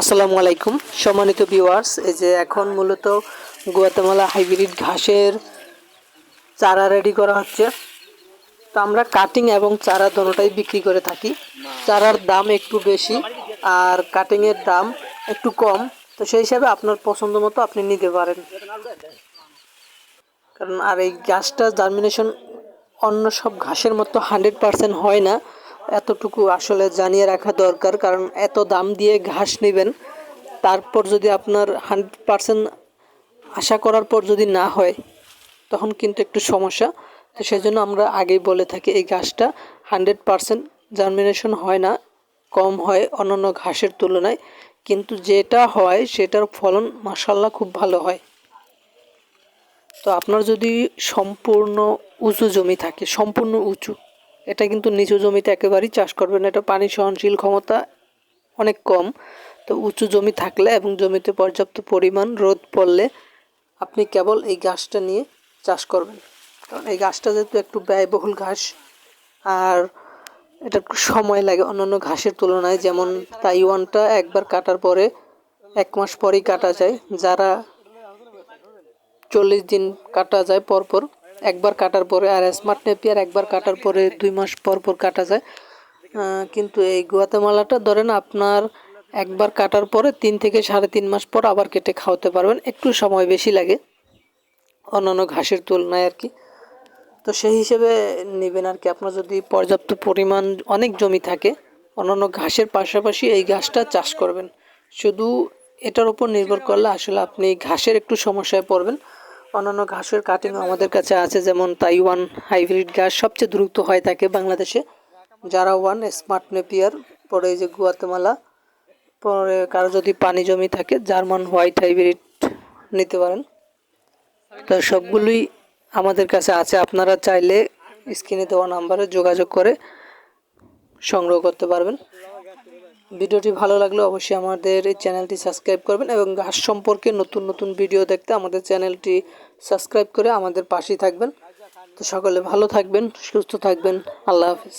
আসসালামু আলাইকুম। সম্মানিত ভিউয়ার্স এই যে এখন মূলত গুয়াতেমালা হাইব্রিড ঘাসের চারা রেডি করা হচ্ছে। তো আমরা কাটিং এবং চারা দোনোটাই বিক্রি করে থাকি। চারার দাম একটু বেশি আর কাটিংয়ের দাম একটু কম। তো সেই হিসাবে আপনার পছন্দ মতো আপনি নিতে পারেন। কারণ আর এই গাছটা জার্মিনেশন অন্য সব ঘাসের মতো হান্ড্রেড পার্সেন্ট হয় না। এতটুকু আসলে জানিয়ে রাখা দরকার, কারণ এত দাম দিয়ে ঘাস নেবেন, তারপর যদি আপনার হান্ড্রেড পার্সেন্ট আশা করার পর যদি না হয়, তখন কিন্তু একটু সমস্যা। তো সেই জন্য আমরা আগেই বলে থাকি, এই ঘাসটা হান্ড্রেড পার্সেন্ট জার্মিনেশন হয় না, কম হয় অন্যান্য ঘাসের তুলনায়। কিন্তু যেটা হয়, সেটার ফলন মাসাল্লাহ খুব ভালো হয়। তো আপনার যদি সম্পূর্ণ উঁচু জমি থাকে, সম্পূর্ণ উঁচু এটা কিন্তু নিচু জমিতে একেবারেই চাষ করবেন এটা পানি সহনশীল ক্ষমতা অনেক কম। তো উঁচু জমি থাকলে এবং জমিতে পর্যাপ্ত পরিমাণ রোদ পড়লে আপনি কেবল এই গাছটা নিয়ে চাষ করবেন। কারণ এই গাছটা যেহেতু একটু ব্যয়বহুল ঘাস, আর এটা একটু সময় লাগে অন্যান্য ঘাসের তুলনায়। যেমন তাইওয়ানটা একবার কাটার পরে এক মাস পরেই কাটা যায়, যারা চল্লিশ দিন কাটা যায় পরপর একবার কাটার পরে আর স্মার্ট নেপিয়ার একবার কাটার পরে দুই মাস পর পর কাটা যায়। কিন্তু এই গুয়াতেমালাটা ধরেন আপনার একবার কাটার পরে তিন থেকে সাড়ে তিন মাস পর আবার কেটে খাওয়াতে পারবেন। একটু সময় বেশি লাগে অন্যান্য ঘাসের তুলনায় আর কি। তো সেই হিসেবে নেবেন আর কি। আপনার যদি পর্যাপ্ত পরিমাণ অনেক জমি থাকে, অন্যান্য ঘাসের পাশাপাশি এই ঘাসটা চাষ করবেন। শুধু এটার উপর নির্ভর করলে আসলে আপনি ঘাসের একটু সমস্যায় পড়বেন। অন্যান্য ঘাসের কাটিং আমাদের কাছে আছে, যেমন তাইওয়ান হাইব্রিড ঘাস সবচেয়ে দ্রুত হয় থাকে বাংলাদেশে। যারা ওয়ান স্মার্ট নেপিয়ার পরে এই যে গুয়াতেমালা, পরে কারও যদি পানি জমি থাকে, জার্মান হোয়াইট হাইব্রিড নিতে পারেন। তো সবগুলোই আমাদের কাছে আছে, আপনারা চাইলে স্ক্রিনে দেওয়া নাম্বারে যোগাযোগ করে সংগ্রহ করতে পারবেন। ভিডিওটি ভালো লাগলে অবশ্যই আমাদের এই চ্যানেলটি সাবস্ক্রাইব করবেন এবং ঘাস সম্পর্কে নতুন নতুন ভিডিও দেখতে আমাদের চ্যানেলটি সাবস্ক্রাইব করে আমাদের পাশেই থাকবেন। তো সকলে ভালো থাকবেন, সুস্থ থাকবেন। আল্লাহ হাফিজ।